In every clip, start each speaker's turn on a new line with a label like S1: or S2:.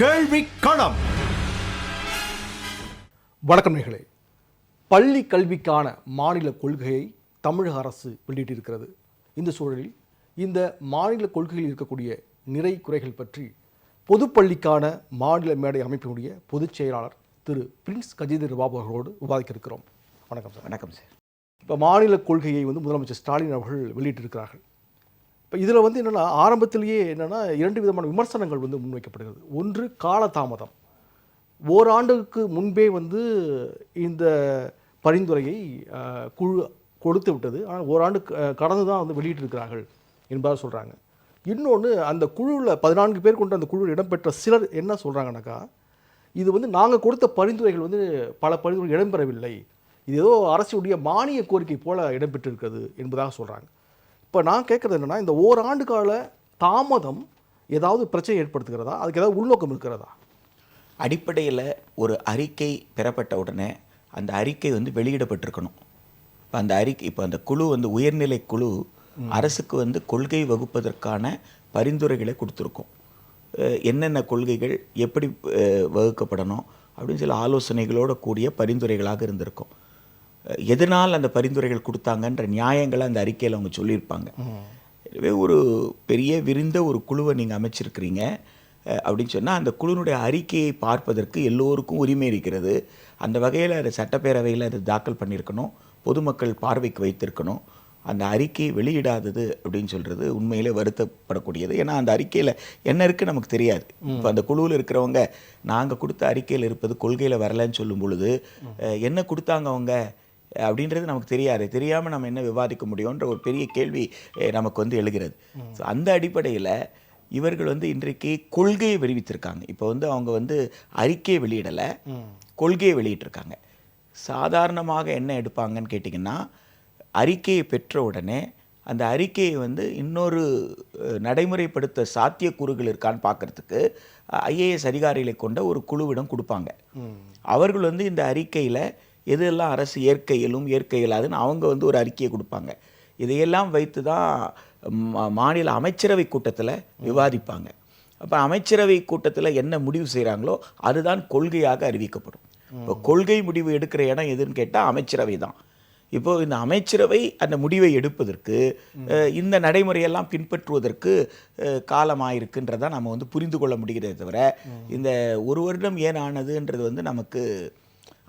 S1: கேள்வி களம்
S2: வணக்கம் நேர்களே. பள்ளி கல்விக்கான மாநில கொள்கையை தமிழக அரசு வெளியிட்டிருக்கிறது. இந்த சூழலில் இந்த மாநில கொள்கையில் இருக்கக்கூடிய நிறை குறைகள் பற்றி பொதுப்பள்ளிக்கான மாநில மேடை அமைப்பினுடைய பொதுச் செயலாளர் திரு பிரின்ஸ் கஜேந்திர பாபு அவர்களோடு விவாதிக்க இருக்கிறோம் வணக்கம் சார்.
S3: வணக்கம் சார்.
S2: இப்போ மாநில கொள்கையை வந்து முதலமைச்சர் ஸ்டாலின் அவர்கள் வெளியிட்டிருக்கிறார்கள். இப்போ இதில் வந்து என்னென்னா ஆரம்பத்திலேயே என்னென்னா இரண்டு விதமான விமர்சனங்கள் வந்து முன்வைக்கப்படுகிறது. ஒன்று காலதாமதம். ஓராண்டுக்கு முன்பே வந்து இந்த பரிந்துரையை குழு கொடுத்து விட்டது. ஆனால் ஓராண்டு க- கடந்து தான் வந்து வெளியிட்டிருக்கிறார்கள் என்பதாக சொல்கிறாங்க இன்னொன்று அந்த குழுவில் பதினான்கு பேர் கொண்ட அந்த குழுவில் இடம்பெற்ற சிலர் என்ன சொல்கிறாங்கனாக்கா இது வந்து நாங்கள் கொடுத்த பரிந்துரைகள் வந்து பல பரிந்துரைகள் இடம்பெறவில்லை. இது ஏதோ அரசுடைய மானிய கோரிக்கை போல இடம்பெற்றிருக்கிறது என்பதாக சொல்கிறாங்க இப்போ நான் கேட்குறது என்னென்னா இந்த ஓராண்டு கால தாமதம் ஏதாவது பிரச்சனை ஏற்படுத்துகிறதா? அதுக்கு ஏதாவது உள்நோக்கம் இருக்கிறதா?
S3: அடிப்படையில் ஒரு அறிக்கை பெறப்பட்ட உடனே அந்த அறிக்கை வந்து வெளியிடப்பட்டிருக்கணும். இப்போ அந்த அறிக்கை இப்போ அந்த குழு வந்து உயர்நிலை குழு அரசுக்கு வந்து கொள்கை வகுப்பதற்கான பரிந்துரைகளை கொடுத்துருக்கோம். என்னென்ன கொள்கைகள் எப்படி வகுக்கப்படணும் அப்படின்னு சில ஆலோசனைகளோட கூடிய பரிந்துரைகளாக இருந்திருக்கும். எதனால் அந்த பரிந்துரைகள் கொடுத்தாங்கன்ற நியாயங்களை அந்த அறிக்கையில் அவங்க சொல்லியிருப்பாங்க. எனவே ஒரு பெரிய விரிந்த ஒரு குழுவை நீங்கள் அமைச்சிருக்கிறீங்க. அப்படின்னு சொன்னால் அந்த குழுவினுடைய அறிக்கையை பார்ப்பதற்கு எல்லோருக்கும் உரிமை இருக்கிறது. அந்த வகையில் அது சட்டப்பேரவையில் அது தாக்கல் பண்ணியிருக்கணும். பொதுமக்கள் பார்வைக்கு வைத்திருக்கணும். அந்த அறிக்கையை வெளியிடாதது அப்படின்னு சொல்கிறது உண்மையிலே வருத்தப்படக்கூடியது. ஏன்னா அந்த அறிக்கையில் என்ன இருக்குது நமக்கு தெரியாது. இப்போ அந்த குழுவில் இருக்கிறவங்க நாங்கள் கொடுத்த அறிக்கையில் இருப்பது கொள்கையில் வரலன்னு சொல்லும் பொழுது என்ன கொடுத்தாங்க அவங்க? அப்படின்றது நமக்கு தெரியாது. தெரியாமல் நம்ம என்ன விவாதிக்க முடியும்ன்ற ஒரு பெரிய கேள்வி நமக்கு வந்து எழுகிறது. ஸோ அந்த அடிப்படையில் இவர்கள் வந்து இன்றைக்கு கொள்கையை வெளிவித்திருக்காங்க இப்போ வந்து அவங்க வந்து அறிக்கையை வெளியிடலை கொள்கையை வெளியிட்டிருக்காங்க. சாதாரணமாக என்ன எடுப்பாங்கன்னு கேட்டிங்கன்னா அறிக்கையை பெற்ற உடனே அந்த அறிக்கையை வந்து இன்னொரு நடைமுறைப்படுத்த சாத்தியக்கூறுகள் இருக்கான்னு பார்க்கறதுக்கு ஐஏஎஸ் அதிகாரிகளை கொண்ட ஒரு குழுவிடம் கொடுப்பாங்க. அவர்கள் வந்து இந்த அறிக்கையில் எதெல்லாம் அரசு ஏற்க இயலும் ஏற்க இயலாதுன்னு அவங்க வந்து ஒரு அறிக்கையை கொடுப்பாங்க. இதையெல்லாம் வைத்து தான் மாநில அமைச்சரவை கூட்டத்தில் விவாதிப்பாங்க. அப்போ அமைச்சரவை கூட்டத்தில் என்ன முடிவு செய்கிறாங்களோ அதுதான் கொள்கையாக அறிவிக்கப்படும். இப்போ கொள்கை முடிவு எடுக்கிற இடம் எதுன்னு கேட்டால் அமைச்சரவை தான். இப்போ இந்த அமைச்சரவை அந்த முடிவை எடுப்பதற்கு இந்த நடைமுறையெல்லாம் பின்பற்றுவதற்கு காலமாயிருக்குன்றதை நம்ம வந்து புரிந்து கொள்ள முடிகிறதே தவிர இந்த ஒரு வருடம் ஏன் ஆனதுன்றது வந்து நமக்கு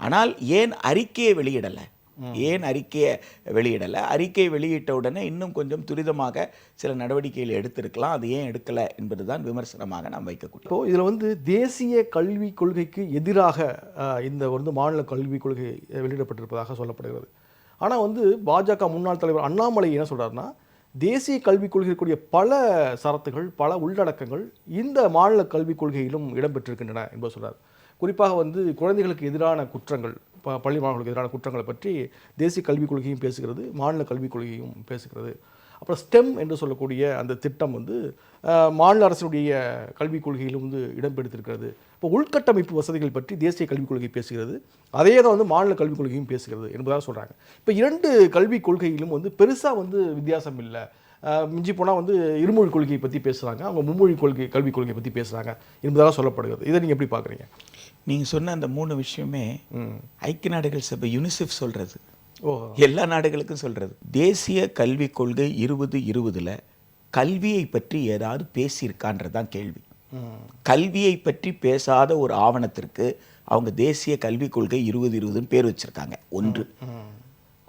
S3: ஆனால் ஏன் அறிக்கையை வெளியிடலை? ஏன் அறிக்கையை வெளியிடலை? அறிக்கையை வெளியிட்ட உடனே இன்னும் கொஞ்சம் துரிதமாக சில நடவடிக்கைகள் எடுத்திருக்கலாம். அது ஏன் எடுக்கலை என்பதுதான் விமர்சனமாக நாம் வைக்கக்கூடிய.
S2: இப்போ இதில் வந்து தேசிய கல்விக் கொள்கைக்கு எதிராக இந்த வந்து மாநில கல்விக் கொள்கை வெளியிடப்பட்டிருப்பதாக சொல்லப்படுகிறது. ஆனால் வந்து பாஜக முன்னாள் தலைவர் அண்ணாமலை என்ன சொல்கிறார்னா தேசிய கல்விக் கொள்கைக்குரிய பல சரத்துகள் பல உள்ளடக்கங்கள் இந்த மாநில கல்விக் கொள்கையிலும் இடம்பெற்றிருக்கின்றன என்பது சொல்கிறார் குறிப்பாக வந்து குழந்தைகளுக்கு எதிரான குற்றங்கள் ப பள்ளி மாணவர்களுக்கு எதிரான குற்றங்களை பற்றி தேசிய கல்விக் கொள்கையும் பேசுகிறது மாநில கல்விக் கொள்கையும் பேசுகிறது. அப்புறம் ஸ்டெம் என்று சொல்லக்கூடிய அந்த திட்டம் வந்து மாநில அரசினுடைய கல்விக் கொள்கையிலும் வந்து இடம்பெடுத்திருக்கிறது இப்போ உள்கட்டமைப்பு வசதிகள் பற்றி தேசிய கல்விக் கொள்கை பேசுகிறது. அதே தான் வந்து மாநில கல்விக் கொள்கையும் பேசுகிறது என்பதாக சொல்கிறாங்க இப்போ இரண்டு கல்விக் கொள்கையிலும் வந்து பெருசாக வந்து வித்தியாசம் இல்லை. மிஞ்சி போனால் வந்து இருமொழி கொள்கையை பற்றி பேசுகிறாங்க அவங்க மும்மொழி கொள்கை கல்விக் கொள்கையை பற்றி பேசுகிறாங்க என்பதாக சொல்லப்படுகிறது. இதை நீங்கள் எப்படி பார்க்குறீங்க?
S3: நீங்கள் சொன்ன அந்த மூணு விஷயமே ஐக்கிய நாடுகள் சபை யுனிசெஃப் சொல்கிறது
S2: ஓ.
S3: எல்லா நாடுகளுக்கும் சொல்கிறது தேசிய கல்விக் கொள்கை இருபது இருபதில் கல்வியை பற்றி ஏதாவது பேசியிருக்கான்றது தான் கேள்வி. கல்வியை பற்றி பேசாத ஒரு ஆவணத்திற்கு அவங்க தேசிய கல்விக் கொள்கை இருபது இருபதுன்னு பேர் வச்சிருக்காங்க. ஒன்று.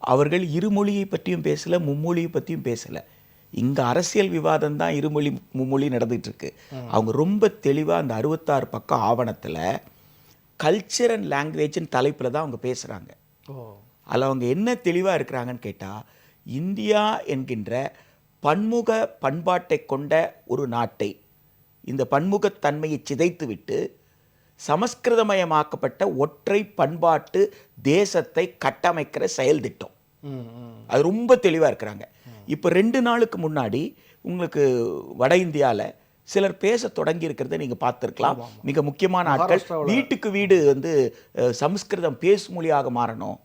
S3: அவர்கள் இருமொழியை பற்றியும் பேசல மும்மொழியை பற்றியும் பேசல. இங்க அரசியல் விவாதம் தான் இருமொழி மும்மொழி நடந்துட்டு இருக்கு. அவங்க ரொம்ப தெளிவா அந்த அறுபத்தாறு பக்கம் ஆவணத்துல கல்ச்சர் அண்ட் லாங்குவேஜ்னு தலைப்புல தான் அவங்க பேசுறாங்க.
S2: ஓ.
S3: அதில் அவங்க என்ன தெளிவாக இருக்கிறாங்கன்னு கேட்டால் இந்தியா என்கின்ற பன்முக பண்பாட்டை கொண்ட ஒரு நாட்டை இந்த பன்முகத்தன்மையை சிதைத்துவிட்டு சமஸ்கிருதமயமாக்கப்பட்ட ஒற்றை பண்பாட்டு தேசத்தை கட்டமைக்கிற செயல் திட்டம். அது ரொம்ப தெளிவாக இருக்கிறாங்க. இப்போ ரெண்டு நாளுக்கு முன்னாடி உங்களுக்கு வட இந்தியாவில் சிலர் பேச தொடங்கி இருக்கிறத நீங்க பார்த்திருக்கலாம். மிக முக்கியமான ஆட்கள். வீட்டுக்கு வீடு வந்து சமஸ்கிருதம் பேசு மொழியாக மாறணும்.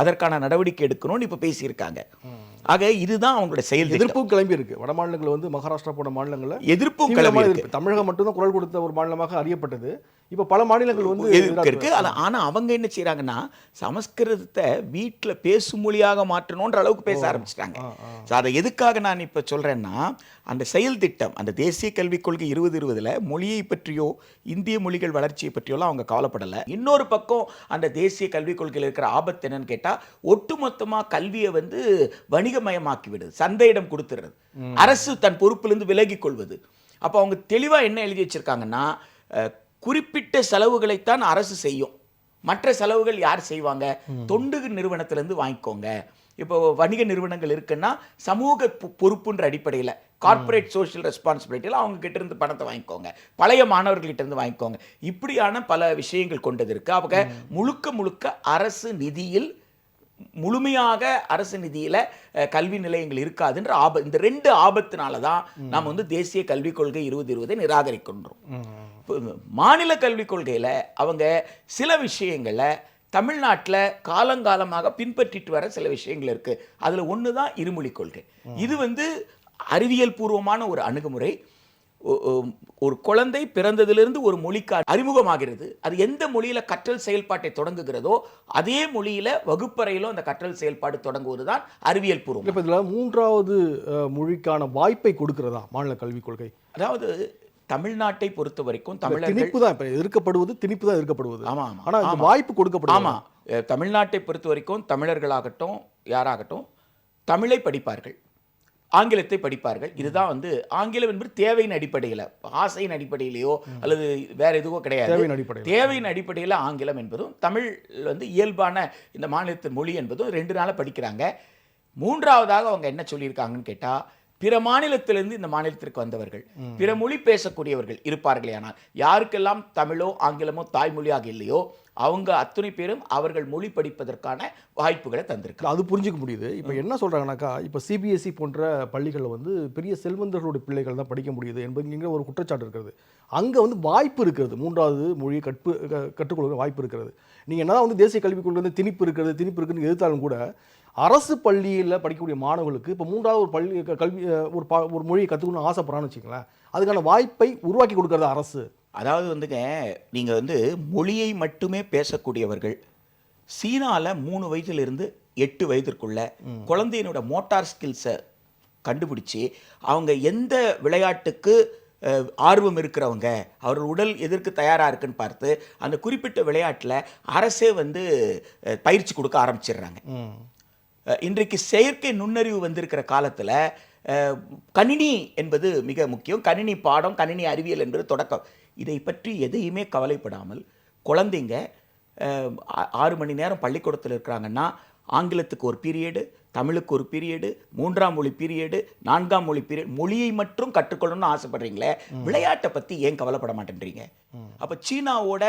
S3: அதற்கான நடவடிக்கை எடுக்கணும்னு இப்போ பேசியிருக்காங்க. ஆக இதுதான் அவங்களோட செயல்.
S2: எதிர்ப்பும் கிளம்பி இருக்கு. வட மாநிலங்கள் வந்து மகாராஷ்டிரா போன்ற மாநிலங்கள்ல
S3: எதிர்ப்பும் கிளம்பி.
S2: தமிழகம் மட்டும்தான் குரல் கொடுத்த ஒரு மாநிலமாக அறியப்பட்டது. இப்ப பல மாநிலங்கள் வந்து
S3: எதிர்ப்பு இருக்கு. அது ஆனா அவங்க என்ன செய்றாங்கன்னா சமஸ்கிருதத்தை வீட்ல பேசும் மொழியாக மாற்றணுன்ற அளவுக்கு பேச ஆரம்பிச்சிட்டாங்க. ஸோ அதை எதுக்காக நான் இப்ப சொல்றேன்னா அந்த செயல் திட்டம் அந்த தேசிய கல்விக் கொள்கை இருபது இருபதுல மொழியை பற்றியோ இந்திய மொழிகள் வளர்ச்சியை பற்றியோலாம் அவங்க கவலைப்படல. இன்னொரு பக்கம் அந்த தேசிய கல்விக் கொள்கையில் இருக்கிற ஆபத்து என்னன்னு கேட்டா ஒட்டுமொத்தமா கல்வியை வந்து வணிகமயமாக்கி விடுது சந்தையிடம் கொடுத்துறது அரசு தன் பொறுப்பிலிருந்து விலகிக் கொள்வது. அப்போ அவங்க தெளிவா என்ன எழுதி வச்சிருக்காங்கன்னா குறிப்பிட்ட செலவுகளைத்தான் அரசு செய்யும். மற்ற செலவுகள் யார் செய்வாங்க? தொண்டு நிறுவனத்திலேருந்து வாங்கிக்கோங்க. இப்போ வணிக நிறுவனங்கள் இருக்குன்னா சமூக பொறுப்புன்ற அடிப்படையில் கார்ப்பரேட் சோஷியல் ரெஸ்பான்சிபிலிட்டியில் அவங்க கிட்ட இருந்து பணத்தை வாங்கிக்கோங்க. பழைய மாணவர்கள்கிட்ட இருந்து வாங்கிக்கோங்க. இப்படியான பல விஷயங்கள் கொண்டது இருக்கு. அவங்க முழுக்க முழுக்க அரசு நிதியில் முழுமையாக அரசு நிதியில கல்வி நிலையங்கள் இருக்காதுன்ற ஆபத்து இந்த ரெண்டு ஆபத்தினால தான் நாம் வந்து தேசிய கல்விக் கொள்கை இருபது இருபதை நிராகரிக்கின்றோம். மாநில கல்விக் கொள்கையில அவங்க சில விஷயங்களை தமிழ்நாட்டில் காலங்காலமாக பின்பற்றிட்டு வர சில விஷயங்கள் இருக்கு. அதுல ஒன்று தான் இருமொழி கொள்கை இது வந்து அறிவியல் பூர்வமான ஒரு அணுகுமுறை. ஒரு குழந்தை பிறந்ததிலிருந்து ஒரு மொழிக்கு அறிமுகமாகிறது. அது எந்த மொழியில கற்றல் செயல்பாட்டை தொடங்குகிறதோ அதே மொழியில வகுப்பறையிலும் அந்த கற்றல் செயல்பாடு தொடங்குவதுதான் அறிவியல் பூர்வம்.
S2: இப்ப இதுல மூன்றாவது மொழிக்கான வாய்ப்பை கொடுக்கிறதா மாநில கல்விக் கொள்கை?
S3: அதாவது தமிழ்நாட்டை பொறுத்த வரைக்கும் தமிழர்கள்
S2: திணிப்பு தான் இப்ப எதிர்க்கப்படுவது திணிப்பு தான் எதிர்க்கப்படுவது.
S3: ஆமா ஆமா.
S2: ஆனா இந்த
S3: ஆமா.
S2: வாய்ப்பு கொடுக்கப்படுது
S3: ஆமா. அஹ் தமிழ்நாட்டை பொறுத்த வரைக்கும் தமிழர்களாகட்டும் யாராகட்டும் தமிழை படிப்பார்கள். ஆங்கிலத்தை படிப்பார்கள். இதுதான் வந்து ஆங்கிலம் என்பது தேவையின் அடிப்படையில். ஆசையின் அடிப்படையிலையோ அல்லது வேற எதுவோ கிடையாது.
S2: தேவையின் அடிப்படையில்.
S3: ஆங்கிலம் என்பதும் தமிழ் வந்து இயல்பான இந்த மாநிலத்தின் மொழி என்பதும் ரெண்டு நாளா படிக்கிறாங்க. மூன்றாவதாக அவங்க என்ன சொல்லியிருக்காங்கன்னு கேட்டா பிற மாநிலத்திலிருந்து இந்த மாநிலத்திற்கு வந்தவர்கள் பிற மொழி பேசக்கூடியவர்கள் இருப்பார்களே ஆனால் யாருக்கெல்லாம் தமிழோ ஆங்கிலமோ தாய்மொழியாக இல்லையோ அவங்க அத்தனை பேரும் அவர்கள் மொழி படிப்பதற்கான வாய்ப்புகளை தந்திருக்காங்க
S2: அது புரிஞ்சுக்க முடியுது. இப்போ என்ன சொல்றாங்கன்னாக்கா இப்போ சிபிஎஸ்சி போன்ற பள்ளிகளில் வந்து பெரிய செல்வந்தர்களுடைய பிள்ளைகள் தான் படிக்க முடியுது என்பதுங்கிற ஒரு குற்றச்சாட்டு இருக்கிறது. அங்கே வந்து வாய்ப்பு இருக்கிறது. மூன்றாவது மொழியை கற்பு கற்றுக்கொள்கிற வாய்ப்பு இருக்கிறது. நீங்கள் என்னதான் வந்து தேசிய கல்விக் கொள்கை வந்து திணிப்பு இருக்கிறது திணிப்பு இருக்குன்னு எதிர்த்தாலும் கூட அரசு பள்ளியில் படிக்கக்கூடிய மாணவர்களுக்கு இப்போ மூன்றாவது ஒரு பள்ளி கல்வி ஒரு ப ஒரு மொழியை கற்றுக்கணும்னு ஆசைப்படுறான்னு வச்சுங்களேன் அதுக்கான வாய்ப்பை உருவாக்கி கொடுக்கறது அரசு.
S3: அதாவது வந்துங்க நீங்க வந்து மொழியை மட்டுமே பேசக்கூடியவர்கள். சீனால மூணு வயதிலிருந்து எட்டு வயதிற்குள்ள குழந்தையினோட மோட்டார் ஸ்கில்ஸை கண்டுபிடிச்சு அவங்க எந்த விளையாட்டுக்கு ஆர்வம் இருக்கிறவங்க அவர் உடல் எதற்கு தயாராக இருக்குன்னு பார்த்து அந்த குறிப்பிட்ட விளையாட்டில் அரசே வந்து பயிற்சி கொடுக்க ஆரம்பிச்சிடுறாங்க. இன்றைக்கு செயற்கை நுண்ணறிவு வந்திருக்கிற காலத்தில் கணினி என்பது மிக முக்கியம். கணினி பாடம் கணினி அறிவியல் என்பது தொடக்கம். இதை பற்றி எதையுமே கவலைப்படாமல் குழந்தைங்க ஆறு மணி நேரம் பள்ளிக்கூடத்தில் இருக்கிறாங்கன்னா ஆங்கிலத்துக்கு ஒரு பீரியடு தமிழுக்கு ஒரு பீரியடு மூன்றாம் மொழி பீரியடு நான்காம் மொழி பீரியட் மொழியை மட்டும் கற்றுக்கொள்ளணும்னு ஆசைப்படுறீங்களே விளையாட்டை பற்றி ஏன் கவலைப்பட மாட்டேன்றீங்க? அப்போ சீனாவோட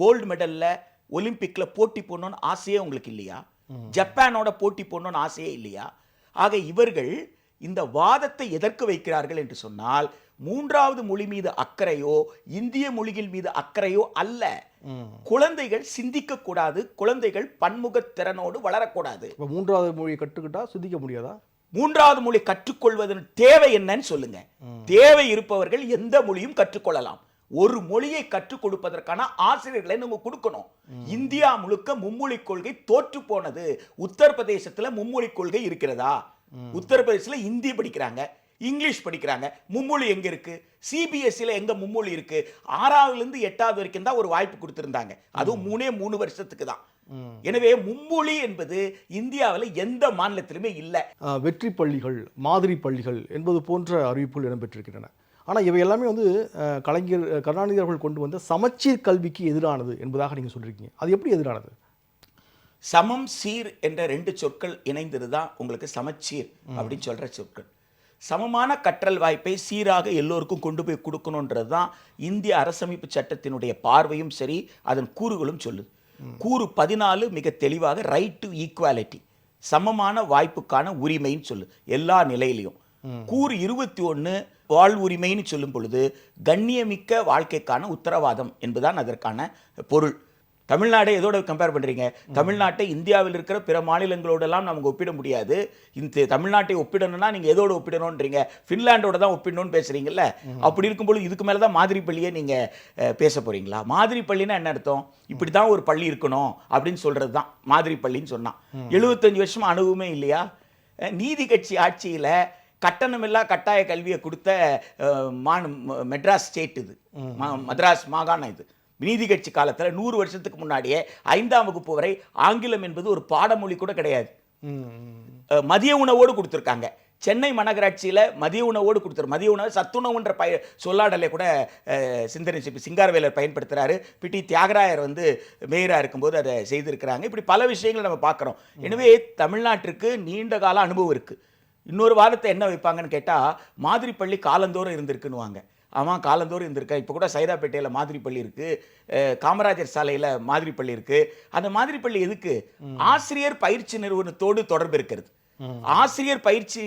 S3: கோல்டு மெடலில் ஒலிம்பிக்கில் போட்டி போடணும்னு ஆசையே உங்களுக்கு இல்லையா? ஜப்பானோட போட்டி போடணும்னு ஆசையே இல்லையா? ஆக இவர்கள் இந்த வாதத்தை எதற்கு வைக்கிறார்கள் என்று சொன்னால் மூன்றாவது மொழி மீது அக்கறையோ இந்திய மொழிகள் மீது அக்கறையோ அல்ல. குழந்தைகள் சிந்திக்க கூடாது. குழந்தைகள் பன்முகத் திறனோடு வளரக்கூடாது.
S2: மூன்றாவது மொழியை கற்றுக்கிட்டா சிந்திக்க முடியாதா?
S3: மூன்றாவது மொழி கற்றுக்கொள்வதன் தேவை என்னன்னு சொல்லுங்க. தேவை இருப்பவர்கள் எந்த மொழியும் கற்றுக்கொள்ளலாம். ஒரு மொழியை கற்றுக் கொடுப்பதற்கான ஆசிரியர்களை நம்ம கொடுக்கணும். இந்தியா முழுக்க மும்மொழி கொள்கை தோற்று போனது. உத்தரப்பிரதேசத்துல மும்மொழி கொள்கை இருக்கிறதா? உத்தரப்பிரதேசத்துல இந்தி படிக்கிறாங்க. இங்கிலீஷ் படிக்கிறாங்க. மும்மொழி எங்க இருக்கு? சிபிஎஸ்சியில் எங்க மும்மொழி இருக்கு? ஆறாவதுல இருந்து எட்டாவது வரைக்கும் தான் ஒரு வாய்ப்பு கொடுத்திருந்தாங்க. அதுவும் மூணே மூணு வருஷத்துக்கு தான். எனவே மும்மொழி என்பது இந்தியாவில் எந்த மாநிலத்திலுமே இல்லை.
S2: வெற்றி பள்ளிகள் மாதிரி பள்ளிகள் என்பது போன்ற அறிவிப்புகள் இடம்பெற்றிருக்கின்றன. ஆனால் இவை எல்லாமே வந்து கலைஞர் கருணாநிதி கொண்டு வந்த சமச்சீர் கல்விக்கு எதிரானது என்பதாக நீங்கள் சொல்லியிருக்கீங்க அது எப்படி எதிரானது?
S3: சமம் சீர் என்ற ரெண்டு சொற்கள் இணைந்தது தான் உங்களுக்கு சமச்சீர் அப்படின்னு சொல்ற சொற்கள். சமமான கற்றல் வாய்ப்பை சீராக எல்லோருக்கும் கொண்டு போய் கொடுக்கணுன்றது தான் இந்திய அரசமைப்பு சட்டத்தினுடைய பார்வையும் சரி அதன் கூறுகளும் சொல்லுது. கூறு பதினாலு மிக தெளிவாக ரைட் டு ஈக்குவாலிட்டி சமமான வாய்ப்புக்கான உரிமைன்னு சொல்லு எல்லா நிலையிலையும். கூறு இருபத்தி ஒன்று வாழ்வுரிமைன்னு சொல்லும் பொழுது கண்ணியமிக்க வாழ்க்கைக்கான உத்தரவாதம் என்பதுதான் அதற்கான பொருள். தமிழ்நாடை எதோட கம்பேர் பண்றீங்க? தமிழ்நாட்டை இந்தியாவில் இருக்கிற பிற மாநிலங்களோடெல்லாம் நமக்கு ஒப்பிட முடியாது. இந்த தமிழ்நாட்டை ஒப்பிடணும்னா நீங்க எதோட ஒப்பிடணும்ன்றீங்க? ஃபின்லாண்டோட தான் ஒப்பிடணும்னு பேசுறீங்கல்ல? அப்படி இருக்கும்போது இதுக்கு மேல தான் மாதிரி பள்ளியே நீங்க அஹ், பேச போறீங்களா? மாதிரி பள்ளின்னா என்ன அர்த்தம்? இப்படி தான் ஒரு பள்ளி இருக்கணும் அப்படின்னு சொல்றது தான். மாதிரி பள்ளின்னு சொன்னான் எழுபத்தஞ்சு வருஷமா அனுபவமே இல்லையா? நீதி கட்சி ஆட்சியில கட்டணமில்லா கட்டாய கல்வியை கொடுத்த அஹ், மாந- ம- மெட்ராஸ் ஸ்டேட் இது. ம- மദ്രാஸ் மாகாணம் இது. நீதி கட்சி காலத்துல நூறு வருஷத்துக்கு முன்னாடியே ஐந்தாம் வகுப்பு வரை ஆங்கிலம் என்பது ஒரு பாடமொழி கூட கிடையாது. மதிய உணவோடு கொடுத்துருக்காங்க. சென்னை மாநகராட்சியில மதிய உணவோடு கொடுத்துரு மதிய உணவு சத்துணவுன்ற பய சொல்லாடலை கூட சிந்தனை சிப்பி சிங்காரவேலர் பயன்படுத்துறாரு. பிடி தியாகராயர் வந்து மேயரா இருக்கும்போது அதை செய்திருக்கிறாங்க. இப்படி பல விஷயங்களை நம்ம பார்க்குறோம். எனவே தமிழ்நாட்டிற்கு நீண்ட கால அனுபவம் இருக்கு. இன்னொரு வாரத்தை என்ன வைப்பாங்கன்னு கேட்டா மாதிரி பள்ளி காலந்தோறும் இருந்திருக்குன்னுவாங்க. ஆமாம் காலந்தோறும் இருந்திருக்கா? இப்போ கூட சைதாப்பேட்டையில் மாதிரி பள்ளி இருக்கு. அஹ், காமராஜர் சாலையில் மாதிரி பள்ளி இருக்கு. அந்த மாதிரி பள்ளி எதுக்கு ஆசிரியர் பயிற்சி நிறுவனத்தோடு தொடர்பு இருக்கிறது. ஆசிரியர் பயிற்சி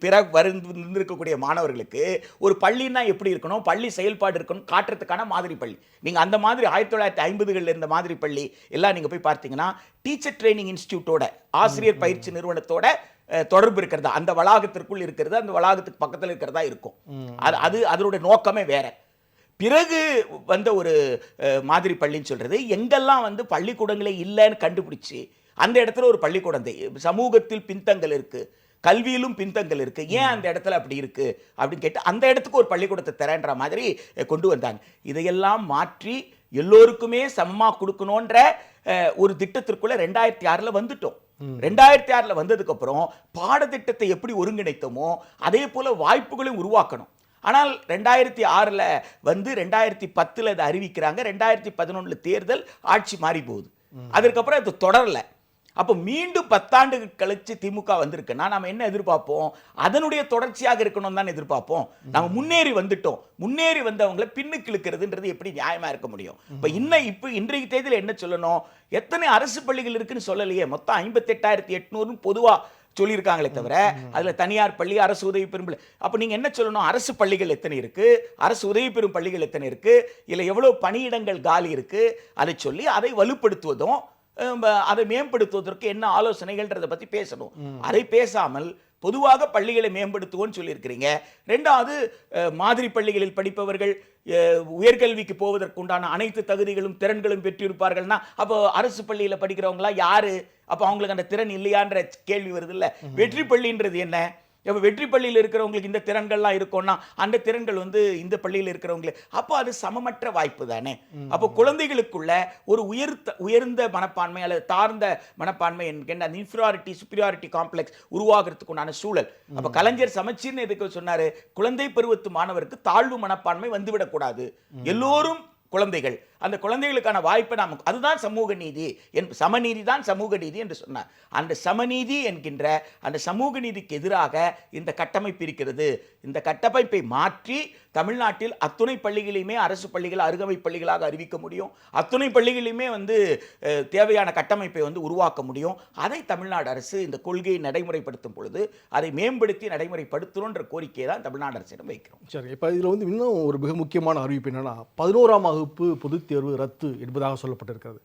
S3: பெற வந்திருக்கக்கூடிய மாணவர்களுக்கு ஒரு பள்ளின்னா எப்படி இருக்கணும்? பள்ளி செயல்பாடு இருக்கணும் காட்டுறதுக்கான மாதிரி பள்ளி நீங்க அந்த மாதிரி ஆயிரத்தி தொள்ளாயிரத்தி ஐம்பதுகளில் இருந்த மாதிரி பள்ளி எல்லாம் நீங்க போய் பார்த்தீங்கன்னா டீச்சர் ட்ரைனிங் இன்ஸ்டியூட்டோட ஆசிரியர் பயிற்சி நிறுவனத்தோட தொடர்பு இருக்கிறதா? அந்த வளாகத்திற்குள் இருக்கிறது? அந்த வளாகத்துக்கு பக்கத்தில் இருக்கிறதா இருக்கும். அது அது அதனுடைய நோக்கமே வேற. பிறகு வந்த ஒரு மாதிரி பள்ளின்னு சொல்றது எங்கெல்லாம் வந்து பள்ளிக்கூடங்களே இல்லைன்னு கண்டுபிடிச்சு அந்த இடத்துல ஒரு பள்ளிக்கூடம் சமூகத்தில் பின்தங்கள் இருக்கு கல்வியிலும் பின்தங்கள் இருக்கு ஏன் அந்த இடத்துல அப்படி இருக்கு? அப்படின்னு கேட்டு அந்த இடத்துக்கு ஒரு பள்ளிக்கூடத்தை தரேன்ற மாதிரி கொண்டு வந்தாங்க இதையெல்லாம் மாற்றி எல்லோருக்குமே சமமாக கொடுக்கணுன்ற ஒரு திட்டத்திற்குள்ள ரெண்டாயிரத்தி ஆறில் வந்துட்டோம். ரெண்டாயிரத்தி ஆறுல வந்ததுக்கு அப்புறம் பாடத்திட்டத்தை எப்படி ஒருங்கிணைத்தோமோ அதே போல வாய்ப்புகளையும் உருவாக்கணும். ஆனால் ரெண்டாயிரத்தி ஆறில் வந்து ரெண்டாயிரத்தி பத்தில் அதை அறிவிக்கிறாங்க. ரெண்டாயிரத்தி பதினொன்றில் தேர்தல் ஆட்சி மாறி போகுது. அதற்கப்புறம் இது தொடரல. அப்போ மீண்டும் பத்தாண்டு கழிச்சு திமுக வந்திருக்குன்னா நம்ம என்ன எதிர்பார்ப்போம்? அதனுடைய தொடர்ச்சியாக இருக்கணும் தான் எதிர்பார்ப்போம். நம்ம முன்னேறி வந்துட்டோம். முன்னேறி வந்தவங்களை பின்னுக்கு இழுக்கிறதுன்றது எப்படி நியாயமா இருக்க முடியும்? இப்போ இன்னும் இப்போ இன்றைய தேதியில் என்ன சொல்லணும்? எத்தனை அரசு பள்ளிகள் இருக்குன்னு சொல்லலையே. மொத்தம் ஐம்பத்தெட்டாயிரத்தி எட்நூறுன்னு பொதுவாக சொல்லியிருக்காங்களே தவிர அதில் தனியார் பள்ளி அரசு உதவி பெறும் பள்ளி. நீங்கள் என்ன சொல்லணும்? அரசு பள்ளிகள் எத்தனை இருக்கு? அரசு உதவி பெறும் பள்ளிகள் எத்தனை இருக்கு? இல்லை எவ்வளவு பணியிடங்கள் காலி இருக்கு? அதை சொல்லி அதை வலுப்படுத்துவதும் அதை மேம்படுத்துவதற்கு என்ன ஆலோசனைகள்ன்றதை பத்தி பேசணும். அதை பேசாமல் பொதுவாக பள்ளிகளை மேம்படுத்துவோம்னு சொல்லியிருக்கிறீங்க. ரெண்டாவது மாதிரி பள்ளிகளில் படிப்பவர்கள் உயர்கல்விக்கு போவதற்குண்டான அனைத்து தகுதிகளும் திறன்களும் பெற்றிருப்பார்கள்னா அப்போ அரசு பள்ளியில படிக்கிறவங்களா யாரு? அப்போ அவங்களுக்கு அந்த திறன் இல்லையான்ற கேள்வி வருது இல்ல வெற்றி பள்ளின்றது என்ன? இப்போ வெற்றி பள்ளியில் இருக்கிறவங்களுக்கு இந்த திறன்கள்லாம் இருக்கும்னா அந்த திறன்கள் வந்து இந்த பள்ளியில் இருக்கிறவங்களுக்கு அப்போ அது சமமற்ற வாய்ப்பு தானே? அப்போ குழந்தைகளுக்குள்ள ஒரு உயர்த்த உயர்ந்த மனப்பான்மை அல்லது தாழ்ந்த மனப்பான்மை என்கின்ற அந்த இன்ஃபீரியாரிட்டி சுப்பீரியாரிட்டி காம்ப்ளெக்ஸ் உருவாகிறதுக்கு உண்டான சூழல். அப்போ கலைஞர் சமச்சீர்னு எதுக்கு சொன்னாரு? குழந்தை பருவத்து மாணவருக்கு தாழ்வு மனப்பான்மை வந்துவிடக்கூடாது. எல்லோரும் குழந்தைகள். அந்த குழந்தைகளுக்கான வாய்ப்பை நாம் அதுதான் சமூக நீதி என் சமநீதி தான் சமூக நீதி என்று சொன்னார். அந்த சமநீதி என்கின்ற அந்த சமூக நீதிக்கு எதிராக இந்த கட்டமைப்பு இருக்கிறது. இந்த கட்டமைப்பை மாற்றி தமிழ்நாட்டில் அத்துணை பள்ளிகளையுமே அரசு பள்ளிகள் அருகமை பள்ளிகளாக அறிவிக்க முடியும். அத்துணை பள்ளிகளையுமே வந்து தேவையான கட்டமைப்பை வந்து உருவாக்க முடியும். அதை தமிழ்நாடு அரசு இந்த கொள்கையை நடைமுறைப்படுத்தும் பொழுது அதை மேம்படுத்தி நடைமுறைப்படுத்தணுன்ற கோரிக்கையை தான் தமிழ்நாடு அரசிடம் வைக்கிறோம்.
S2: சரி இப்போ இதில் வந்து இன்னும் ஒரு மிக முக்கியமான அறிவிப்பு என்னன்னா பதினோராம் வகுப்பு பொது தேர்வு ரத்து என்பதாக சொல்லப்பட்டிருக்கிறது.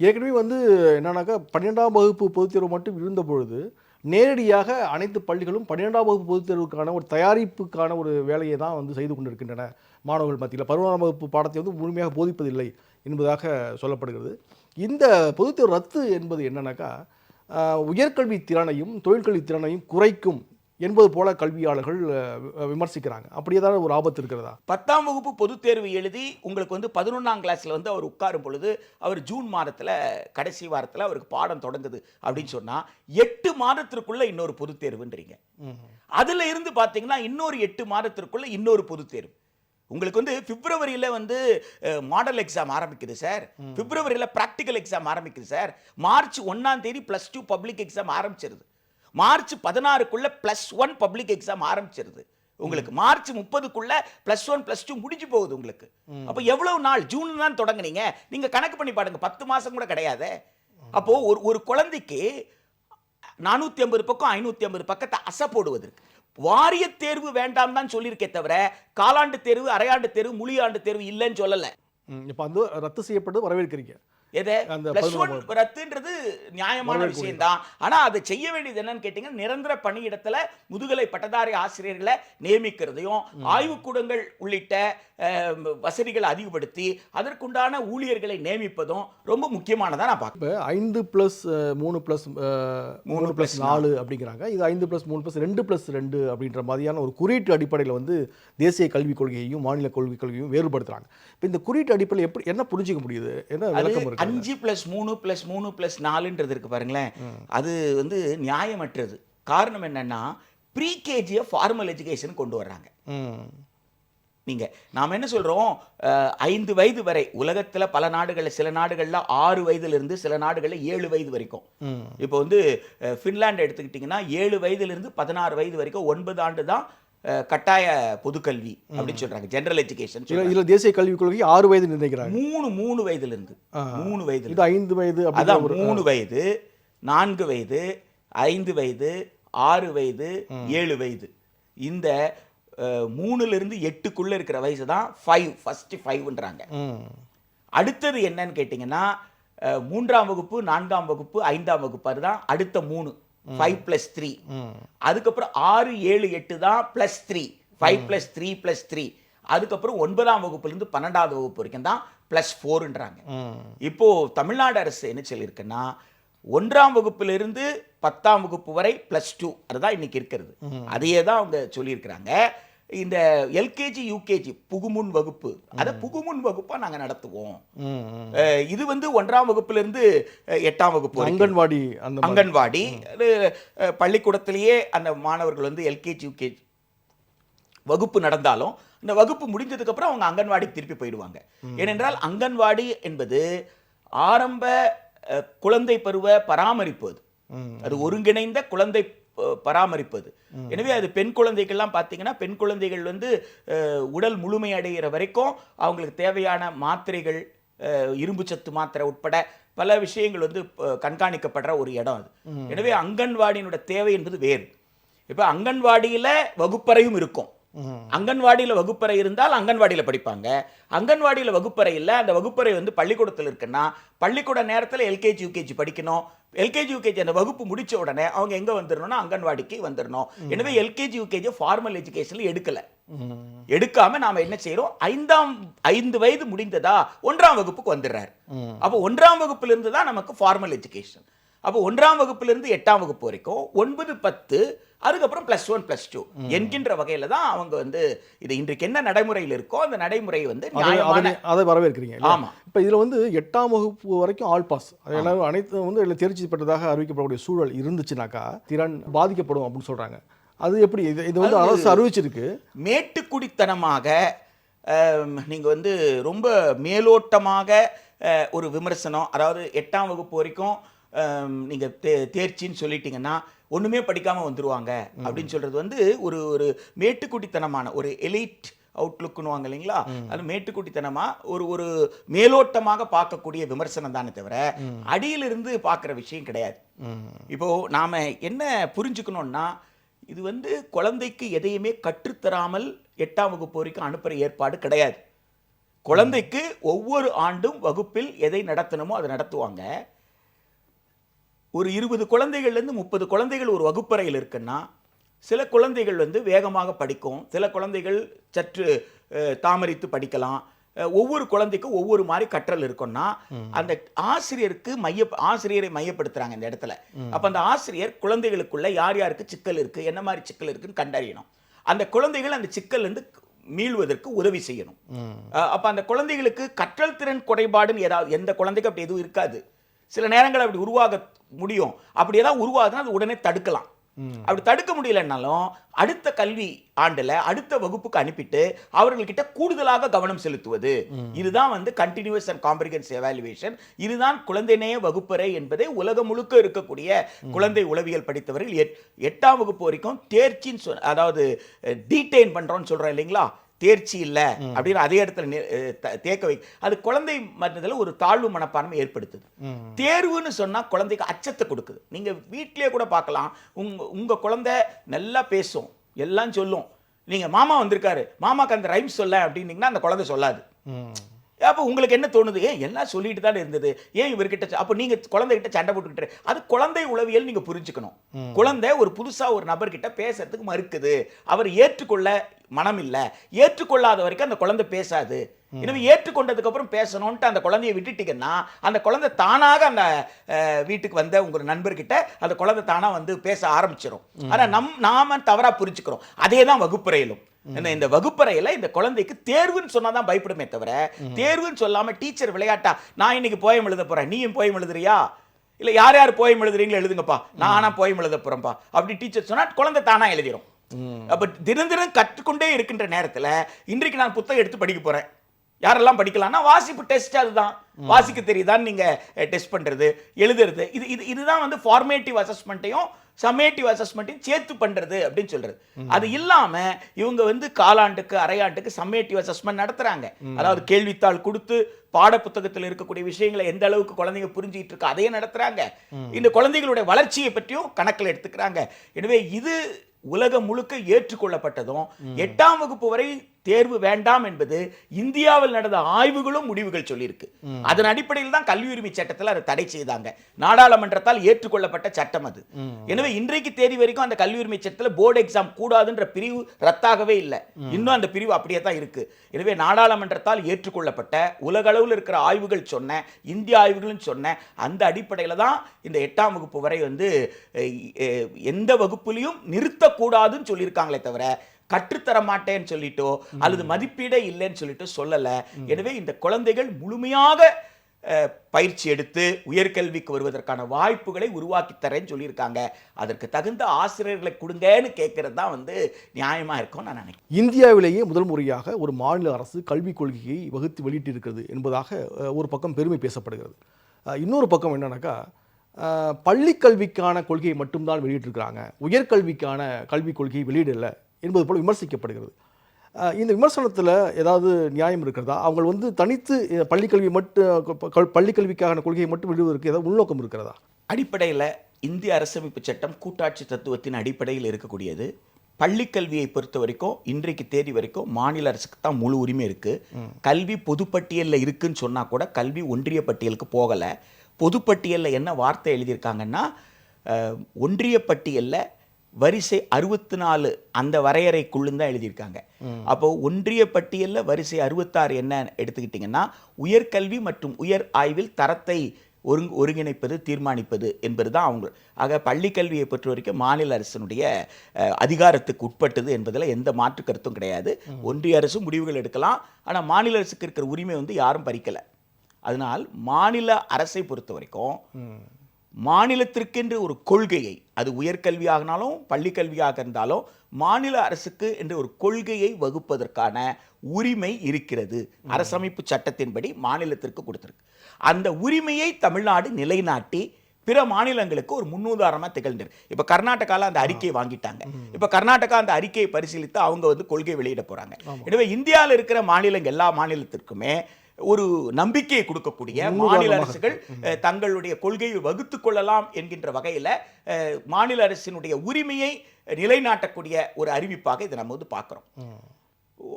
S2: ஏற்கனவே வந்து என்னன்னாக்கா பன்னிரெண்டாம் வகுப்பு பொதுத் தேர்வு மட்டும் இருந்த பொழுது நேரடியாக அனைத்து பள்ளிகளும் பன்னிரெண்டாம் வகுப்பு பொதுத் தேர்வுக்கான ஒரு தயாரிப்புக்கான ஒரு வேலையை தான் வந்து செய்து கொண்டிருக்கின்றன மாணவர்கள் மத்தியில். பதினோராம் வகுப்பு பாடத்தை வந்து முழுமையாக போதிப்பதில்லை என்பதாக சொல்லப்படுகிறது. இந்த பொதுத் தேர்வு ரத்து என்பது என்னன்னாக்கா உயர்கல்வி திறனையும் தொழிற்கல்வி திறனையும் குறைக்கும் என்பது போல கல்வியாளர்கள் விமர்சிக்கிறாங்க. அப்படி ஏதாவது ஒரு ஆபத்து இருக்கிறதா?
S3: பத்தாம் வகுப்பு பொதுத் தேர்வு எழுதி உங்களுக்கு வந்து பதினொன்றாம் கிளாஸ்ல வந்து அவர் உட்காரும் பொழுது அவர் ஜூன் மாதத்துல கடைசி வாரத்துல அவருக்கு பாடம் தொடங்குது அப்படின்னு சொன்னா எட்டு மாதத்திற்குள்ள இன்னொரு பொதுத் தேர்வுன்றீங்க. அதுல இருந்து பாத்தீங்கன்னா இன்னொரு எட்டு மாதத்திற்குள்ள இன்னொரு பொதுத் தேர்வு. உங்களுக்கு வந்து பிப்ரவரியில வந்து மாடல் எக்ஸாம் ஆரம்பிக்குது சார். பிப்ரவரியில ப்ராக்டிக்கல் எக்ஸாம் ஆரம்பிக்குது சார். மார்ச் ஒன்னாம் தேதி ப்ளஸ் டூ பப்ளிக் எக்ஸாம் ஆரம்பிச்சிருது. மார்ச் பதினாறுக்குள்ள ப்ளஸ் ஒன் பப்ளிக் எக்ஸாம் ஆரம்பிச்சிருது. உங்களுக்கு மார்ச் முப்பதுக்குள்ள ப்ளஸ் ஒன் ப்ளஸ் டூ முடிஞ்சு போகுது உங்களுக்கு. அப்போ எவ்வளவு நாள்? ஜூன் தான் தொடங்குனீங்க. நீங்க கணக்கு பண்ணி பாருங்க பத்து மாசம் கூட கிடையாது. அப்போ ஒரு ஒரு குழந்தைக்கு நானூத்தி ஐம்பது பக்கம் ஐநூத்தி ஐம்பது பக்கத்தை அசை போடுவதற்கு. வாரிய தேர்வு வேண்டாம் தான் சொல்லியிருக்கே தவிர காலாண்டு தேர்வு அரையாண்டு தேர்வு முழியாண்டு தேர்வு இல்லைன்னு சொல்லல.
S2: இப்போ வந்து ரத்து செய்யப்பட்டு வரவேற்கிறீங்க.
S3: எதை? பிளஸ் ஒன் ரத்துன்றது நியாயமான
S2: வரவேற்கக்கூடிய.
S3: விஷயம் தான் ஆனா அதை செய்ய வேண்டியது என்னன்னு கேட்டீங்கன்னா நிரந்தர பணியிடத்துல முதுகலை பட்டதாரி ஆசிரியர்களை நியமிக்கிறதையும் ஆய்வுக்கூடங்கள் உள்ளிட்ட வசதிகளை அதிகப்படுத்தி அதற்குண்டான ஊழியர்களை நியமிப்பதும் ரொம்ப முக்கியமானதா நான் பார்க்கிறேன்.
S2: ஐந்து ப்ளஸ் மூணு ப்ளஸ் மூணு ப்ளஸ் நாலு அப்படிங்கிறாங்க. இது ஐந்து ப்ளஸ் மூணு ப்ளஸ் ரெண்டு ப்ளஸ் ரெண்டு அப்படின்ற மாதிரியான ஒரு குறியீட்டு அடிப்படையில் வந்து தேசிய கல்விக் கொள்கையையும் மாநில கல்விக் கொள்கையும் வேறுபடுத்துறாங்க. இப்போ இந்த குறியீட்டு அடிப்படையில் எப்படி என்ன புரிஞ்சுக்க முடியுது? என்ன விளக்கம்
S3: அஞ்சு பிளஸ் மூணு பிளஸ் மூணு பிளஸ் நாலுன்றது இருக்கு பாருங்களேன். அது வந்து நியாயமற்றது. காரணம் என்னன்னா ப்ரீகேஜியை ஃபார்மல் எஜுகேஷன் கொண்டு வர்றாங்க. நீங்க நாம என்ன சொல்றோம்? ஐந்து வயது வரை உலகத்துல பல நாடுகள்ல சில நாடுகள்ல ஆறு வயதுல இருந்து சில நாடுகள்ல ஏழு வயது வரைக்கும். இப்போ வந்து அஹ், ஃபின்லாந்து எடுத்துக்கிட்டிங்கன்னா ஏழு வயதுல இருந்து பதினாறு வயது வரைக்கும் ஒன்பது ஆண்டு தான் கட்டாய பொதுக்கல்வி அப்படின்னு சொல்றாங்க. ஜெனரல் எஜுகேஷன்
S2: இதில் தேசிய கல்விக் கொள்கை ஆறு வயது நிர்ணயிக்கிறாங்க.
S3: மூணு மூணு வயதுல இருந்து. மூணு வயதுல
S2: இது ஐந்து வயது
S3: அதான் மூணு வயது நான்கு வயது ஐந்து வயது ஆறு வயது ஏழு வயது. இந்த மூணுல இருந்து எட்டுக்குள்ள இருக்கிற வயசு தான் ஃபைவ் ஃபர்ஸ்ட் ஃபைவ்ன்றாங்க அடுத்தது என்னன்னு கேட்டிங்கன்னா மூன்றாம் வகுப்பு நான்காம் வகுப்பு ஐந்தாம் வகுப்பு அதுதான் அடுத்த மூணு. ஃபைவ் ப்ளஸ் த்ரீ அதுக்கப்புறம் ஆறு ஏழு எட்டு தான் plus three five plus three plus three அதுக்கப்புறம் ஒன்பதாம் வகுப்புலேருந்து பன்னெண்டாவது வகுப்பு வரைக்கும் தான் ப்ளஸ் ஃபோருன்றாங்க இப்போ தமிழ்நாடு அரசு என்ன சொல்லியிருக்குன்னா ஒன்றாம் வகுப்பிலிருந்து பத்தாம் வகுப்பு வரை ப்ளஸ் டூ அதுதான் இன்னைக்கு இருக்கிறது. அதையே தான் அவங்க சொல்லியிருக்கிறாங்க. இந்த எல்கேஜி யூகேஜி புகுமுன் வகுப்பு. அதை புகுமுன் வகுப்பா நாங்க நடத்துவோம். இது வந்து ஒன்றாம் வகுப்பிலிருந்து எட்டாம் வகுப்பு
S2: அங்கன்வாடி அந்த.
S3: அங்கன்வாடி. பள்ளிக்கூடத்திலேயே அந்த மாணவர்கள் வந்து எல்கேஜி யூகேஜி வகுப்பு நடந்தாலும் இந்த வகுப்பு முடிஞ்சதுக்கு அப்புறம் அவங்க அங்கன்வாடிக்கு திருப்பி போயிடுவாங்க. ஏனென்றால் அங்கன்வாடி என்பது ஆரம்ப குழந்தை பருவ பராமரிப்பு அது. அது ஒருங்கிணைந்த குழந்தை பராமரிப்பது. எனவே அது பெண் குழந்தைகள்லாம் பார்த்தீங்கன்னா பெண் குழந்தைகள் வந்து உடல் முழுமையடைகிற வரைக்கும் அவங்களுக்கு தேவையான மாத்திரைகள் இரும்பு சத்து மாத்திரை உட்பட பல விஷயங்கள் வந்து கண்காணிக்கப்படுற ஒரு இடம் அது. எனவே அங்கன்வாடியினோட தேவை என்பது வேறு. இப்போ அங்கன்வாடியில வகுப்பறையும் இருக்கும். அங்கன்வாடியில் வகுப்பறை இருந்தால் அங்கன்வாடியில் படிப்பாங்க. அங்கன்வாடியில் வகுப்பறை இல்லை அந்த வகுப்பறை வந்து பள்ளிக்கூடத்தில் இருக்குன்னா பள்ளிக்கூட நேரத்தில் எல்கேஜி யூகேஜி படிக்கணும். எல்கேஜி யூகேஜி அந்த வகுப்பு முடிச்ச உடனே அவங்க எங்கே வந்துடணும்னா அங்கன்வாடிக்கு வந்துடணும் எனவே எல்கேஜி யூகேஜி ஃபார்மல் எஜுகேஷனில் எடுக்கலை. எடுக்காம நாம என்ன செய்யறோம் ஐந்தாம் ஐந்து வயது முடிந்ததா ஒன்றாம் வகுப்புக்கு வந்துடுறாரு. அப்போ ஒன்றாம் வகுப்புல இருந்து தான் நமக்கு ஃபார்மல் எஜுகேஷன் அப்போ ஒன்றாம் வகுப்புல இருந்து எட்டாம் வகுப்பு வரைக்கும் ஒன்பது பத்து அதுக்கப்புறம் ப்ளஸ் ஒன் ப்ளஸ் டூ என்கின்ற வகையில தான் அவங்க வந்து இது இன்றைக்கு என்ன நடைமுறையில் இருக்கோ அந்த நடைமுறை வந்து
S2: அதை
S3: நியாயமான
S2: அதை- வரவேற்கிறீங்க இல்லையா?
S3: ஆமா.
S2: இப்போ இதில் வந்து எட்டாம் வகுப்பு வரைக்கும் ஆல் பாஸ் எல்லாரும் அனைத்து வந்து இதில் தேர்ச்சி பெற்றதாக அறிவிக்கப்படக்கூடிய சூழல் இருந்துச்சுனாக்கா திறன் பாதிக்கப்படும் அப்படின்னு சொல்றாங்க. அது எப்படி? இது இது வந்து அரசு அறிவிச்சிருக்கு.
S3: மேட்டுக்குடித்தனமாக அம், நீங்க வந்து ரொம்ப மேலோட்டமாக ஒரு விமர்சனம் அதாவது எட்டாம் வகுப்பு வரைக்கும் அம், நீங்க தே- தேர்ச்சின்னு சொல்லிட்டீங்கன்னா ஒண்ணுமே படிக்காம வந்துருவாங்க. அப்படின்னு சொல்றது வந்து ஒரு ஒரு மேட்டுக்குடித்தனமான ஒரு எலிட் அவுட்லுக்குன்னுவாங்க இல்லைங்களா? அது மேட்டுக்குட்டித்தனமா ஒரு ஒரு மேலோட்டமாக பார்க்கக்கூடிய விமர்சனம் தானே தவிர அடியிலிருந்து பார்க்குற விஷயம் கிடையாது. இப்போ நாம என்ன புரிஞ்சுக்கணும்னா இது வந்து குழந்தைக்கு எதையுமே கற்றுத்தராமல் எட்டாம் வகுப்பு வரைக்கும் அனுப்புற ஏற்பாடு கிடையாது. குழந்தைக்கு ஒவ்வொரு ஆண்டும் வகுப்பில் எதை நடத்தணுமோ அதை நடத்துவாங்க. ஒரு இருபது குழந்தைகள்லேருந்து முப்பது குழந்தைகள் ஒரு வகுப்பறையில் இருக்குன்னா சில குழந்தைகள் வந்து வேகமாக படிக்கும் சில குழந்தைகள் சற்று தாமரித்து படிக்கலாம். ஒவ்வொரு குழந்தைக்கும் ஒவ்வொரு மாதிரி கற்றல் இருக்கும்னா அந்த ஆசிரியருக்கு மைய ஆசிரியரை மையப்படுத்துறாங்க இந்த இடத்துல. அப்ப அந்த ஆசிரியர் குழந்தைகளுக்குள்ள யார் யாருக்கு சிக்கல் இருக்கு என்ன மாதிரி சிக்கல் இருக்குன்னு கண்டறியணும். அந்த குழந்தைகள் அந்த சிக்கல் இருந்து மீள்வதற்கு உதவி செய்யணும். அப்ப அந்த குழந்தைகளுக்கு கற்றல் திறன் குறைபாடுன்னு ஏதாவது எந்த குழந்தைக்கும் அப்படி எதுவும் இருக்காது. சில நேரங்கள் அப்படி உருவாக முடியும். அப்படி ஏதாவது உருவாகுதுன்னா அது உடனே தடுக்கலாம். அப்படி தடுக்க முடியலன்னாலும் அடுத்த கல்வி ஆண்டுல அடுத்த வகுப்புக்கு அனுப்பிட்டு அவர்கள்கிட்ட கூடுதலாக கவனம் செலுத்துவது. இதுதான் வந்து கண்டினியூஸ் அண்ட் காம்ப்ரிஹென்சிவ் எவாலுவேஷன் இதுதான் குழந்தைநேய வகுப்பறை என்பதை உலகம் முழுக்க இருக்கக்கூடிய குழந்தை உளவியல் படித்தவர்கள் எட்- எட்டாம் வகுப்பு வரைக்கும் தேர்ச்சின்னு சொல் அதாவது டீடைன் பண்றோம்னு சொல்றோம் இல்லைங்களா? தேர்ச்சி இல்லை அப்படின்னு அதே இடத்துல தேக்க வை அது குழந்தை மட்டத்தில் ஒரு தாழ்வு மனப்பான்மை ஏற்படுத்துது. தேர்வுன்னு சொன்னா குழந்தைக்கு அச்சத்தை கொடுக்குது. நீங்க வீட்டிலேயே கூட பார்க்கலாம். உங்க உங்க குழந்தை நல்லா பேசும். எல்லாம் சொல்லும். நீங்க மாமா வந்திருக்காரு. மாமாக்கு அந்த ரைம்ஸ் சொல்ல அப்படின்னீங்கன்னா அந்த குழந்தை சொல்லாது. அப்போ உங்களுக்கு என்ன தோணுது? ஏன் எல்லாம் சொல்லிட்டு தானே இருந்தது. ஏன் இவர்கிட்ட அப்போ நீங்க குழந்தைகிட்ட சண்டை போட்டுக்கிட்டு அது குழந்தை உளவியல் நீங்க புரிஞ்சுக்கணும். குழந்தை ஒரு புதுசா ஒரு நபர்கிட்ட பேசுறதுக்கு மறுக்குது. அவர் ஏற்றுக்கொள்ள மனம் இல்ல ஏற்றுக்கொள்ளாத வரைக்கும் அந்த குழந்தை பேசாது. எனவே ஏற்றுக்கொண்டதுக்கு அப்புறம் பேசணும்ட்டு அந்த குழந்தையை விட்டுட்டீங்கன்னா அந்த குழந்தை தானாக அந்த வீட்டுக்கு வந்த உங்க நண்பர்கிட்ட அந்த குழந்தை தானா வந்து பேச ஆரம்பிச்சிடும் ஆனா நம் நாம தவறா புரிஞ்சுக்கிறோம். அதே தான் வகுப்பறையிலும் இந்த இந்த வகுப்பறையில இந்த குழந்தைக்கு தேர்வுன்னு சொன்னா தான் பயப்படுமே தவிர தேர்வுன்னு சொல்லாம டீச்சர் விளையாட்டா நான் இன்னைக்கு போயம் எழுத போறேன் நீயும் போயம் எழுதுறியா? இல்ல யார் யார் போயம் எழுதுறீங்களோ எழுதுங்கப்பா. நான் ஆனா போயம் எழுத போறேன்ப்பா. அப்படி டீச்சர் சொன்னா குழந்தை தானா எழுதிரும். அப்ப தினம் தினம் கற்றுக்கொண்டே இருக்கின்ற நேரத்துல இன்றைக்கு நான் புத்தகம் எடுத்து படிக்க போறேன். யாரெல்லாம் படிக்கலாம்னா வாசிப்பு டெஸ்ட் அதுதான். வாசிக்க தெரியுதான்னு நீங்க டெஸ்ட் பண்றது எழுதுறது. இது இது இதுதான் வந்து ஃபார்மேட்டிவ் அசஸ்மெண்ட்டையும் சமேட்டிவ் அசஸ்மெண்ட்டையும் சேர்த்து பண்றது அப்படின்னு சொல்றது. அது இல்லாம இவங்க வந்து காலாண்டுக்கு அரையாண்டுக்கு சம்மேட்டிவ் அசஸ்மெண்ட் நடத்துறாங்க. அதாவது கேள்வித்தாள் கொடுத்து பாட புத்தகத்தில் இருக்கக்கூடிய விஷயங்களை எந்த அளவுக்கு குழந்தைங்க புரிஞ்சுக்கிட்டு இருக்கு அதையே நடத்துறாங்க. இந்த குழந்தைகளுடைய வளர்ச்சியை பற்றியும் கணக்கில் எடுத்துக்கிறாங்க. எனவே இது உலகம் முழுக்க ஏற்றுக்கொள்ளப்பட்டதும் எட்டாம் வகுப்பு வரை தேர்வு வேண்டாம் என்பது இந்தியாவில் நடந்த ஆய்வுகளும் முடிவுகள் சொல்லியிருக்கு. அதன் அடிப்படையில் தான் கல்வி உரிமை சட்டத்தில் அதை தடை செய்தாங்க. நாடாளுமன்றத்தால் ஏற்றுக்கொள்ளப்பட்ட சட்டம் அது. எனவே இன்றைக்கு தேதி வரைக்கும் அந்த கல்வி உரிமை சட்டத்தில் போர்டு எக்ஸாம் கூடாதுன்ற பிரிவு ரத்தாகவே இல்லை. இன்னும் அந்த பிரிவு அப்படியே தான் இருக்கு. எனவே நாடாளுமன்றத்தால் ஏற்றுக்கொள்ளப்பட்ட உலக அளவில் இருக்கிற ஆய்வுகள் சொன்ன இந்திய ஆய்வுகளும் சொன்ன அந்த அடிப்படையில் தான் இந்த எட்டாம் வகுப்பு வரை வந்து எந்த வகுப்புலையும் நிறுத்தக்கூடாதுன்னு சொல்லியிருக்காங்களே தவிர கற்றுத்தர மாட்டேன்னு சொல்லிட்டோ அல்லது மதிப்பீடே இல்லைன்னு சொல்லிட்டு சொல்லல. எனவே இந்த குழந்தைகள் முழுமையாக பயிற்சி எடுத்து உயர்கல்விக்கு வருவதற்கான வாய்ப்புகளை உருவாக்கி தரேன்னு சொல்லியிருக்காங்க. அதற்கு தகுந்த ஆசிரியர்களை கொடுங்கன்னு கேட்கறது தான் வந்து நியாயமா இருக்கும் நான் நினைக்கிறேன்.
S2: இந்தியாவிலேயே முதல் முறையாக ஒரு மாநில அரசு கல்விக் கொள்கையை வகுத்து வெளியிட்டிருக்கிறது என்பதாக ஒரு பக்கம் பெருமை பேசப்படுகிறது. இன்னொரு பக்கம் என்னன்னாக்கா அஹ், பள்ளிக் கல்விக்கான கொள்கையை மட்டும்தான் வெளியிட்டிருக்கிறாங்க. உயர்கல்விக்கான கல்விக் கொள்கையை வெளியிடலை. என்பது போல விமர்சிக்கப்படுகிறது. இந்த விமர்சனத்தில் ஏதாவது நியாயம் இருக்கிறதா? அவங்க வந்து தனித்து பள்ளிக்கல்வி மட்டும் பள்ளிக்கல்விக்கான கொள்கையை மட்டும் வெளியிடுவதற்கு ஏதாவது உள்நோக்கம் இருக்கிறதா?
S3: அடிப்படையில் இந்திய அரசமைப்பு சட்டம் கூட்டாட்சி தத்துவத்தின் அடிப்படையில் இருக்கக்கூடியது. பள்ளிக்கல்வியை பொறுத்த வரைக்கும் இன்றைக்கு தேதி வரைக்கும் மாநில அரசுக்கு தான் முழு உரிமை இருக்கு. கல்வி பொதுப்பட்டியலில் இருக்குன்னு சொன்னா கூட கல்வி ஒன்றிய பட்டியலுக்கு போகல. பொதுப்பட்டியலில் என்ன வார்த்தை எழுதியிருக்காங்கன்னா ஒன்றிய பட்டியலில் வரிசை அறுபத்தி நாலு அந்த வரையறைக்குள்ளும் தான் எழுதியிருக்காங்க. அப்போ ஒன்றிய பட்டியலில் வரிசை அறுபத்தாறு என்ன எடுத்துக்கிட்டிங்கன்னா உயர்கல்வி மற்றும் உயர் ஆய்வில் தரத்தை ஒருங் ஒருங்கிணைப்பது தீர்மானிப்பது என்பது தான் அவங்க ஆக பள்ளி கல்வியை பொறுத்த வரைக்கும் மாநில அரசினுடைய அதிகாரத்துக்கு உட்பட்டது என்பதில் எந்த மாற்று கருத்தும் கிடையாது. ஒன்றிய அரசு முடிவுகள் எடுக்கலாம். ஆனால் மாநில அரசுக்கு இருக்கிற உரிமை வந்து யாரும் பறிக்கலை. அதனால் மாநில அரசை பொறுத்த வரைக்கும் மாநிலத்திற்கென்று ஒரு கொள்கையை அது உயர்கல்வியாகனாலும் பள்ளி கல்வியாக இருந்தாலும் மாநில அரசுக்கு என்று ஒரு கொள்கையை வகுப்பதற்கான உரிமை இருக்கிறது. அரசமைப்பு சட்டத்தின்படி மாநிலத்திற்கு கொடுத்திருக்கு. அந்த உரிமையை தமிழ்நாடு நிலைநாட்டி பிற மாநிலங்களுக்கு ஒரு முன்னுதாரணமா திகழ்ந்தது இப்ப கர்நாடகால அந்த அறிக்கையை வாங்கிட்டாங்க. இப்ப கர்நாடகா அந்த அறிக்கையை பரிசீலித்து அவங்க வந்து கொள்கை வெளியிட போறாங்க. எனவே இந்தியாவில் இருக்கிற மாநிலங்கள் எல்லா மாநிலத்திற்குமே ஒரு நம்பிக்கையை கொடுக்கக்கூடிய மாநில அரசுகள் தங்களுடைய கொள்கையை வகுத்துக் கொள்ளலாம் என்கின்ற வகையில மாநில அரசினுடைய உரிமையை நிலைநாட்டக்கூடிய ஒரு அறிவிப்பாக இதை நம்ம வந்து பார்க்கிறோம்.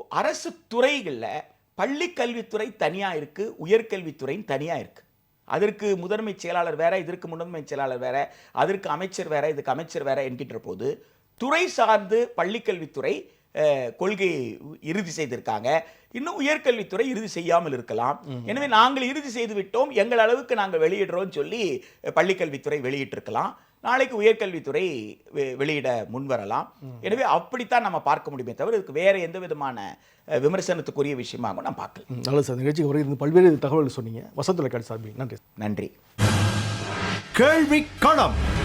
S3: அரசு துறைகளில் பள்ளி கல்வித்துறை தனியா இருக்கு உயர்கல்வித்துறை தனியா இருக்கு. அதற்கு முதன்மை செயலாளர் வேற இதற்கு முதன்மை செயலாளர் வேற அதற்கு அமைச்சர் வேற இதுக்கு அமைச்சர் வேற என்கின்ற போது துறை சார்ந்து பள்ளிக்கல்வித்துறை கொள்கையை இறுதி செய்திருக்காங்க. இன்னும் உயர்கல்வித்துறை இறுதி செய்யாமல் இருக்கலாம். எனவே நாங்கள் இறுதி செய்து விட்டோம். எங்கள் அளவுக்கு நாங்கள் வெளியிடுறோம்னு சொல்லி பள்ளிக்கல்வித்துறை வெளியிட்டிருக்கலாம். நாளைக்கு உயர்கல்வித்துறை வெ- வெளியிட முன்வரலாம். எனவே அப்படித்தான் நம்ம பார்க்க முடியுமே தவிர இதுக்கு வேற எந்த விதமான விமர்சனத்துக்குரிய விஷயமாக நான் பார்க்கல.
S2: நல்லது சார். நிகழ்ச்சிக்கு வருகிறது பல்வேறு தகவல்கள் சொன்னீங்க. வசந்த தொலைக்காட்சி சார்பில் நன்றி
S3: நன்றி.
S1: கேள்வி களம்.